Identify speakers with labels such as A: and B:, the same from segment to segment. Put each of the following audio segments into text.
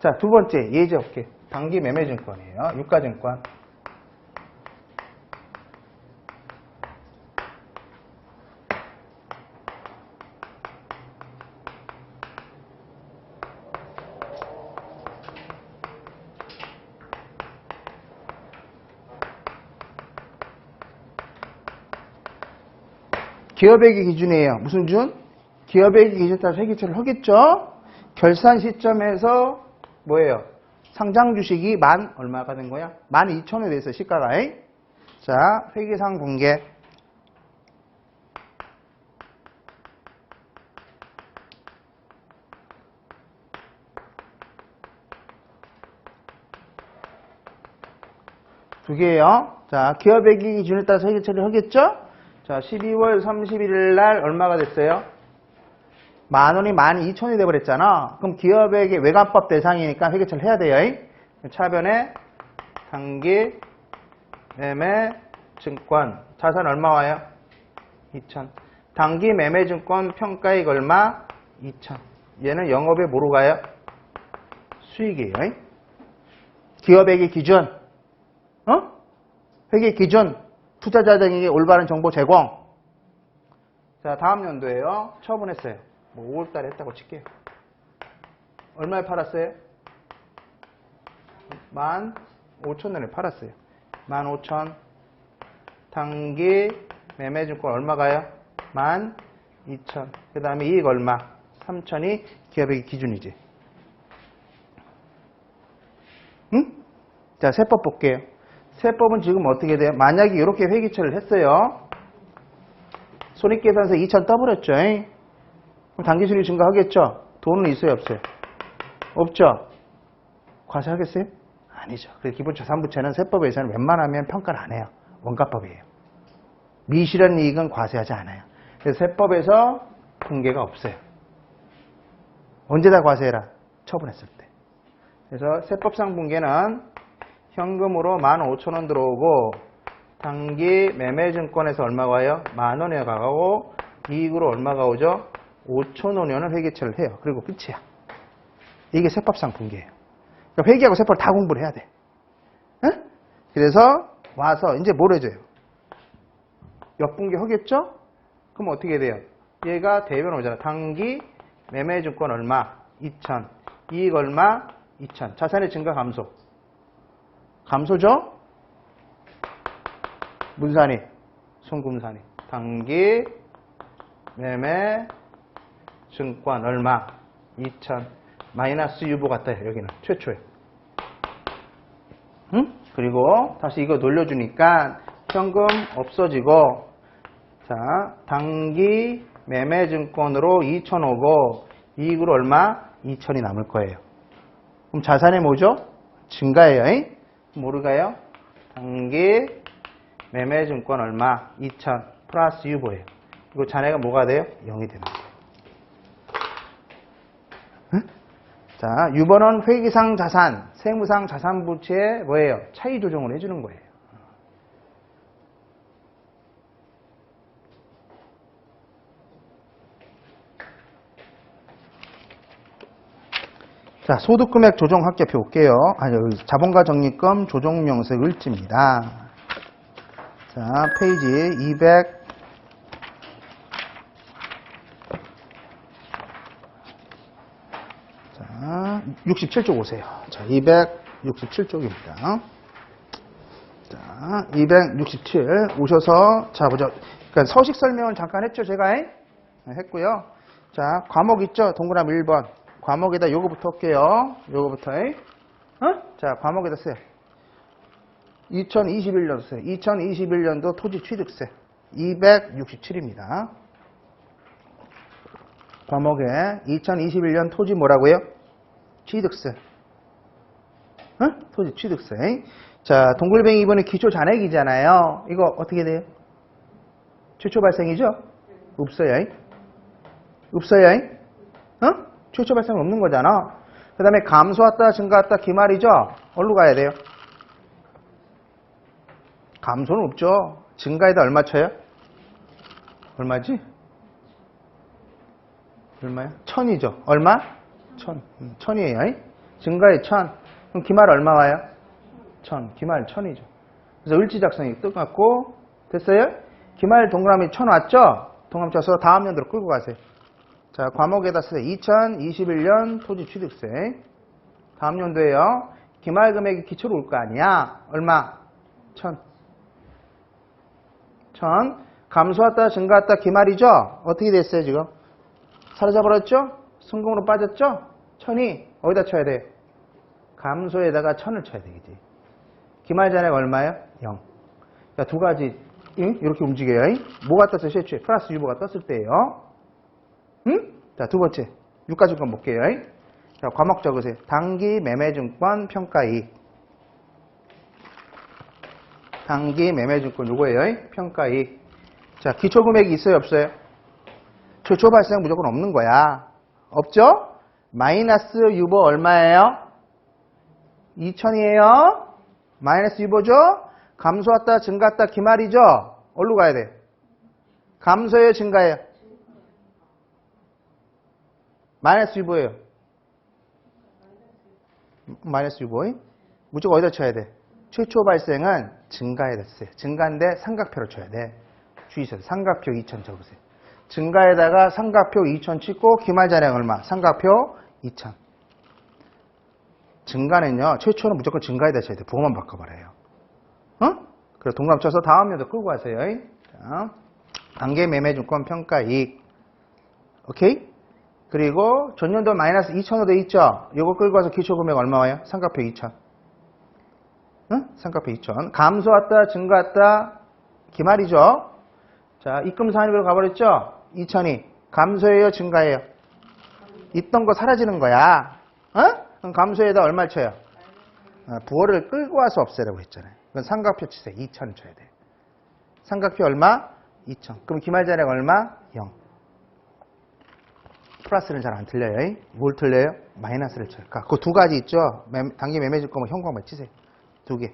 A: 자, 두 번째 예제업계 단기 매매증권이에요. 유가증권. 기업액의 기준이에요. 무슨 준? 기업액의 기준 따라 회계처를 하겠죠? 결산 시점에서 뭐예요? 상장 주식이 만 얼마가 된 거야? 만 2천에 대해서 시가가. 잉? 자, 회계상 공개. 두 개예요. 자, 기업액의 기준에 따라서 회계 처리를 하겠죠? 자, 12월 31일 날 얼마가 됐어요? 만 원이 만 2천이 돼버렸잖아. 그럼 기업에게 외관법 대상이니까 회계처를 해야 돼요. 잉? 차변에 단기 매매 증권 자산 얼마 와요? 2천. 단기 매매 증권 평가액 얼마? 2천. 얘는 영업에 뭐로 가요? 수익이에요. 잉? 기업액의 기준. 어? 회계 기준. 투자자들에게 올바른 정보 제공. 자, 다음 연도에요. 처분했어요. 뭐 5월 달에 했다고 칠게요. 얼마에 팔았어요? 만 5천 원에 팔았어요. 만 5천. 단기 매매증권 얼마가요? 만 2천. 그 다음에 이익 얼마? 3천이 기업의 기준이지. 응? 자, 세법 볼게요. 세법은 지금 어떻게 돼요? 만약에 이렇게 회계처리를 했어요. 손익계산서 2천 떠버렸죠. 잉? 그럼 단기 순이 증가하겠죠? 돈은 있어요, 없어요? 없죠? 과세하겠어요? 아니죠. 그래서 기본 자산부채는 세법에서는 웬만하면 평가를 안 해요. 원가법이에요. 미실현 이익은 과세하지 않아요. 그래서 세법에서 분계가 없어요. 언제 다 과세해라? 처분했을 때. 그래서 세법상 분계는 현금으로 15,000원 들어오고 단기 매매증권에서 얼마가 와요? 만 원에 가고 이익으로 얼마가 오죠? 5천 원을 회계처를 해요. 그리고 끝이야. 이게 세법상 분계예요. 그러니까 회계하고 세법을 다 공부를 해야 돼. 응? 그래서 와서 이제 뭘 해줘요? 역분계 하겠죠? 그럼 어떻게 돼요? 얘가 대변 오잖아. 단기 매매증권 얼마? 2천. 이익 얼마? 2천. 자산의 증가 감소. 감소죠? 문산이, 송금산이. 단기 매매 증권 얼마? 2천. 마이너스 유보 같다. 여기는 최초에. 응? 그리고 다시 이거 돌려주니까 현금 없어지고 자 단기 매매 증권으로 2천 오고 이익으로 얼마? 2천이 남을 거예요. 그럼 자산이 뭐죠? 증가해요. 잉? 모르가요? 단기 매매 증권 얼마? 2천 플러스 유보예요. 이거 자네가 뭐가 돼요? 0이 되는 거예요. 응? 자, 유보는 회계상 자산, 세무상 자산 부채의 뭐예요? 차이 조정을 해주는 거예요. 자, 소득금액 조정 합계표 볼게요. 아니, 자본가 적립금 조정 명세 을지입니다. 자, 페이지 200 자, 67쪽 오세요. 자, 267쪽입니다. 자, 267 오셔서 자 보죠. 그러니까 서식 설명을 잠깐 했죠, 제가 네, 했고요. 자, 과목 있죠, 동그라미 1번. 과목에다 요거부터 할게요. 요거부터. 어? 자, 과목에다 써요. 2021년 써요. 2021년도 토지 취득세 267입니다. 과목에 2021년 토지 뭐라고요? 취득세. 어? 토지 취득세. 자, 동글뱅이 이번에 기초 잔액이잖아요. 이거 어떻게 돼요? 최초 발생이죠? 없어요. 없어요. 어? 최초 발생 없는 거잖아. 그 다음에 감소했다, 증가했다, 기말이죠? 어디로 가야 돼요? 감소는 없죠. 증가에다 얼마 쳐요? 얼마지? 얼마야? 천이죠. 얼마? 천. 음, 천이에요. 증가에 1000. 그럼 기말 얼마 와요? 1000. 기말 1000이죠. 그래서 을지작성이 똑같고 됐어요? 기말 동그라미 1000 왔죠? 동그라미 쳐서 다음 연도로 끌고 가세요. 자, 과목에다 쓰세요. 2021년 토지 취득세. 다음 연도에요. 기말 금액이 기초로 올 거 아니야? 얼마? 1000. 1000. 감소했다, 증가했다, 기말이죠? 어떻게 됐어요, 지금? 사라져버렸죠? 순금으로 빠졌죠? 1000이 어디다 쳐야 돼? 감소에다가 1000을 쳐야 되겠지. 기말 잔액 얼마예요? 0. 자, 두 가지, 응? 이렇게 움직여요. 잉? 뭐가 떴어요, 최초에? 플러스 유보가 떴을 때예요. 응? 자, 두 번째. 유가증권 볼게요. 잉? 자, 과목 적으세요. 단기 매매증권 평가이익. 단기 매매증권 요거예요. 잉? 평가이익. 자, 기초금액이 있어요, 없어요? 최초 발생 무조건 없는 거야. 없죠? 마이너스 유보 얼마예요? 2천이에요. 마이너스 유보죠? 감소했다, 증가했다, 기말이죠? 어디로 가야 돼? 감소예요, 증가예요? 마이너스 유보예요. 마이너스 유보. 무조건 어디다 쳐야 돼? 최초 발생은 증가에 됐어요. 증가인데 삼각표로 쳐야 돼. 주의하세요. 삼각표 2천 적으세요. 증가에다가 삼각표 2천 찍고 기말 잔액 얼마? 삼각표 2천. 증가는요. 최초는 무조건 증가에다 쳐야 돼. 부호만 바꿔버려요. 어? 그래 동그라미 쳐서 다음 연도 끌고 가세요. 자, 단계 매매증권 평가 이익. 오케이? 그리고 전년도 마이너스 2천으로 돼 있죠? 요거 끌고 가서 기초금액 얼마 와요? 삼각표 2천. 응? 삼각표 2천. 감소 왔다, 증가 왔다, 기말이죠? 자, 입금 사안으로 가버렸죠? 2천이. 감소예요, 증가예요? 있던 거 사라지는 거야. 어? 그럼 감소에다 얼마 쳐요? 어, 부호를 끌고 와서 없애라고 했잖아요. 그건 삼각표 치세요. 2천 쳐야 돼. 삼각표 얼마? 2천. 그럼 기말 잔액 얼마? 0. 플러스는 잘 안 틀려요. 잉? 뭘 틀려요? 마이너스를 쳐요. 그두 가지 있죠? 매- 단기 매매 줄 거면 현금만 치세요. 두 개.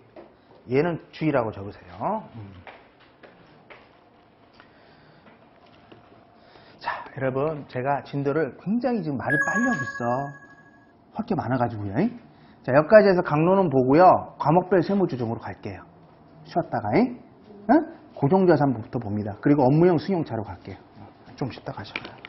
A: 얘는 주의라고 적으세요. 음. 자, 여러분, 제가 진도를 굉장히 지금 말을 빨리 하고 있어. 할 게 많아가지고요. 잉? 자, 여기까지 해서 강론은 보고요. 과목별 세무조정으로 갈게요. 쉬었다가, 잉? 응? 고정자산부터 봅니다. 그리고 업무용 승용차로 갈게요. 좀 쉬다 가셔요.